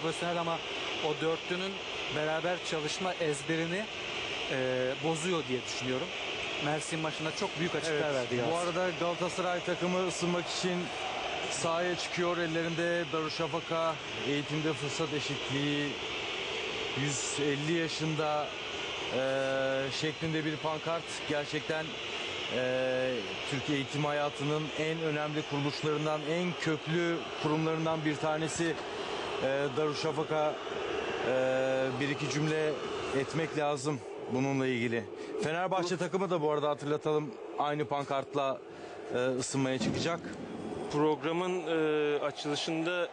profesyonel ama o dörtlünün beraber çalışma ezberini e, bozuyor diye düşünüyorum. Mersin maçında çok büyük açıklar verdi Yağız. Bu arada Galatasaray takımı ısınmak için sahaya çıkıyor. Ellerinde Darüşşafaka eğitimde fırsat eşitliği 150 yaşında eee, şeklinde bir pankart. Gerçekten eee Türkiye eğitim hayatının en önemli kuruluşlarından, en köklü kurumlarından bir tanesi eee Darüşşafaka. Eee, bir iki cümle etmek lazım bununla ilgili. Fenerbahçe takımı da bu arada hatırlatalım aynı pankartla eee, ısınmaya çıkacak. Programın e, açılışında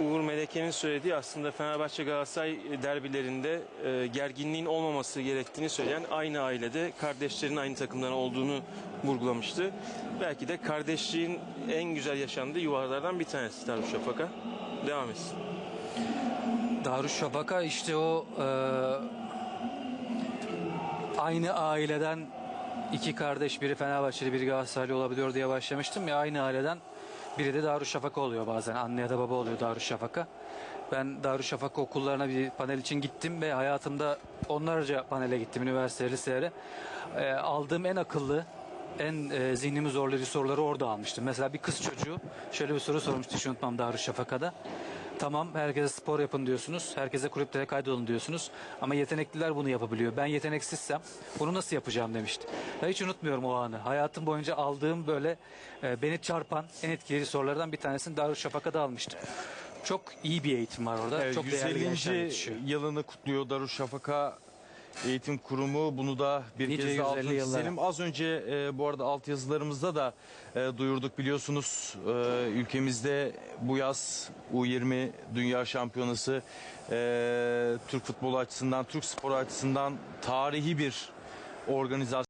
Uğur Meleke'nin söylediği aslında Fenerbahçe Galatasaray derbilerinde e, gerginliğin olmaması gerektiğini söyleyen aynı ailede kardeşlerin aynı takımdan olduğunu vurgulamıştı. Belki de kardeşliğin en güzel yaşandığı yuvalardan bir tanesi Darüşşafaka. Devam etsin. Darüşşafaka işte o e, aynı aileden iki kardeş biri Fenerbahçeli biri Galatasaraylı olabiliyor diye başlamıştım ya aynı aileden biri de Darüşşafaka oluyor bazen anne ya da baba oluyor Darüşşafaka. Ben Darüşşafaka okullarına bir panel için gittim ve hayatımda onlarca panele gittim üniversite liselere. E, aldığım en akıllı en e, zihnimi zorlayıcı soruları orada almıştım. Mesela bir kız çocuğu şöyle bir soru sormuştu hiç unutmam Darüşşafaka'da. Tamam herkese spor yapın diyorsunuz. Herkese kulüplere kaydolun diyorsunuz. Ama yetenekliler bunu yapabiliyor. Ben yeteneksizsem bunu nasıl yapacağım demişti. Ben hiç unutmuyorum o anı. Hayatım boyunca aldığım böyle e, beni çarpan en etkili sorulardan bir tanesini Darüşşafaka'da almıştım. Çok iyi bir eğitim var orada. Evet, Çok değerli gençler 150. yetişiyor. yılını kutluyor Darüşşafaka Eğitim Kurumu. Bunu da bir Nice kez daha 150 altını yıllara. çizelim. Az önce e, bu arada altyazılarımızda da e, duyurduk biliyorsunuz. E, ülkemizde bu yaz U20 Dünya Şampiyonası e, Türk futbolu açısından, Türk sporu açısından tarihi bir organizasyon.